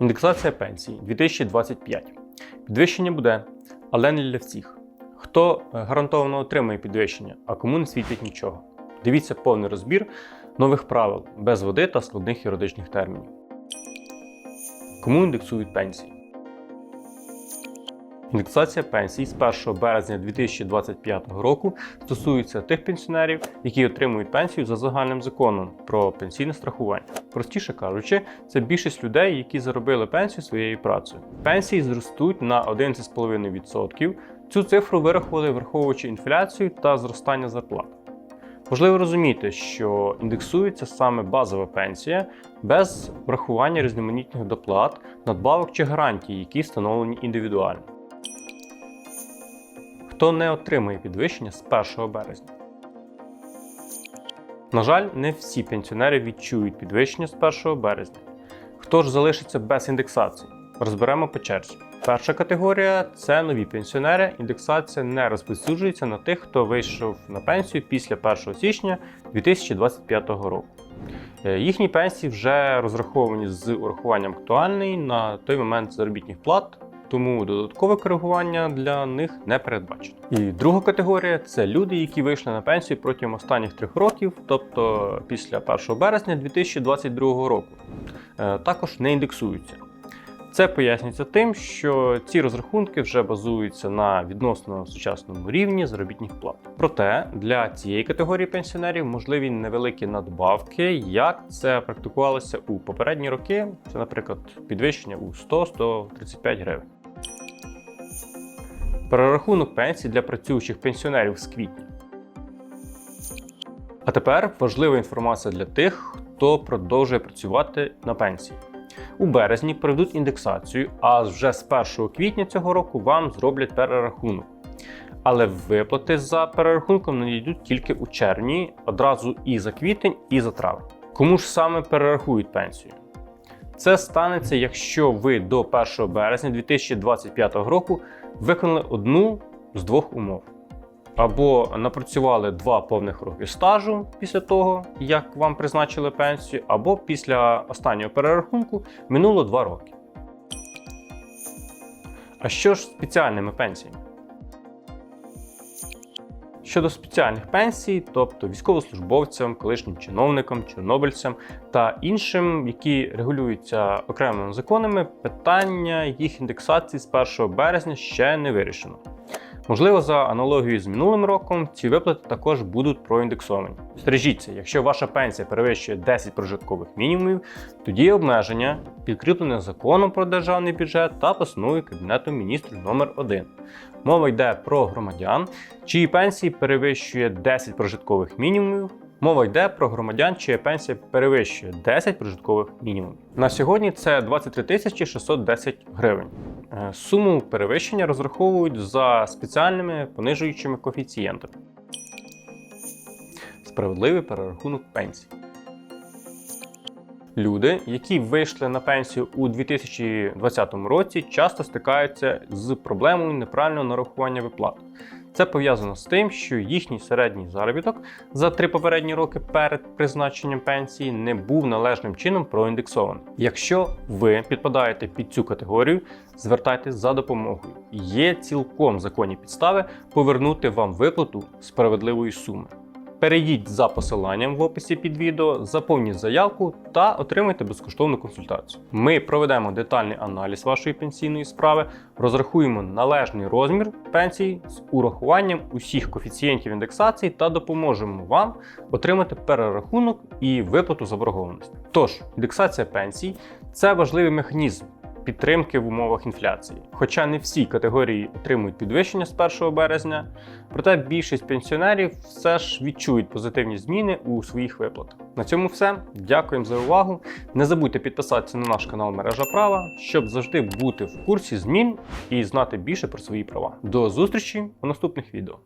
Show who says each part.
Speaker 1: Індексація пенсій 2025. Підвищення буде, але не для всіх. Хто е, гарантовано отримає підвищення, а кому не світить нічого. Дивіться повний розбір нових правил без води та складних юридичних термінів. Кому індексують пенсії? Індексація пенсій з 1 березня 2025 року стосується тих пенсіонерів, які отримують пенсію за загальним законом про пенсійне страхування. Простіше кажучи, це більшість людей, які заробили пенсію своєю працею. Пенсії зростуть на 11,5%. Цю цифру вирахували, враховуючи інфляцію та зростання зарплат. Важливо розуміти, що індексується саме базова пенсія без врахування різноманітних доплат, надбавок чи гарантій, які встановлені індивідуально. Хто не отримає підвищення з 1 березня? На жаль, не всі пенсіонери відчують підвищення з 1 березня. Хто ж залишиться без індексації? Розберемо по черзі. Перша категорія це нові пенсіонери. Індексація не розповсюджується на тих, хто вийшов на пенсію після 1 січня 2025 року. Е, Їхні пенсії вже розраховані з урахуванням актуальної на той момент заробітних плат, тому додаткове коригування для них не передбачено. І друга категорія це люди, які вийшли на пенсію протягом останніх трьох років, тобто після 1 березня 2022 року. Е, Також не індексуються. Це пояснюється тим, що ці розрахунки вже базуються на відносно сучасному рівні заробітних плат. Проте для цієї категорії пенсіонерів можливі невеликі надбавки, як це практикувалося у попередні роки. Це, наприклад, підвищення у 100-135 гривень. Перерахунок пенсій для працюючих пенсіонерів з квітня. А тепер важлива інформація для тих, хто продовжує працювати на пенсії. У березні проведуть індексацію, а вже з 1 квітня цього року вам зроблять перерахунок. Але виплати за перерахунком надійдуть тільки у червні, одразу і за квітень, і за травень. Кому ж саме перерахують пенсію? Це станеться, якщо ви до 1 березня 2025 року виконали одну з двох умов. Або напрацювали два повних роки стажу після того, як вам призначили пенсію, або після останнього перерахунку минуло два роки. А що ж з спеціальними пенсіями? Щодо спеціальних пенсій, тобто військовослужбовцям, колишнім чиновникам, чорнобильцям та іншим, які регулюються окремими законами, питання їх індексації з 1 березня ще не вирішено. Можливо, за аналогією з минулим роком ці виплати також будуть проіндексовані. Стережіться, якщо ваша пенсія перевищує 10 прожиткових мінімумів, тоді обмеження, підкріплене законом про державний бюджет та постановою Кабінету міністрів номер 1 Мова йде про громадян, чиї пенсії перевищує 10 прожиткових мінімумів. Мова йде про громадян, чия пенсія перевищує 10 прожиткових мінімумів. На сьогодні це 23 тисячі 610 гривень. Е, Суму перевищення розраховують за спеціальними понижуючими коефіцієнтами. Справедливий перерахунок пенсій. Люди, які вийшли на пенсію у 2020 році, часто стикаються з проблемою неправильного нарахування виплат. Це пов'язано з тим, що їхній середній заробіток за три попередні роки перед призначенням пенсії не був належним чином проіндексований. Якщо ви підпадаєте під цю категорію, звертайтесь за допомогою. Є цілком законні підстави повернути вам виплату справедливої суми. Перейдіть за посиланням в описі під відео, заповніть заявку та отримайте безкоштовну консультацію. Ми проведемо детальний аналіз вашої пенсійної справи, розрахуємо належний розмір пенсії з урахуванням усіх коефіцієнтів індексації та допоможемо вам отримати перерахунок і виплату заборгованості. Тож, індексація пенсій це важливий механізм підтримки в умовах інфляції. Хоча не всі категорії отримують підвищення з 1 березня, проте більшість пенсіонерів все ж відчують позитивні зміни у своїх виплатах. На цьому все. Дякуємо за увагу. Не забудьте підписатися на наш канал Мережа Права, щоб завжди бути в курсі змін і знати більше про свої права. До зустрічі у наступних відео.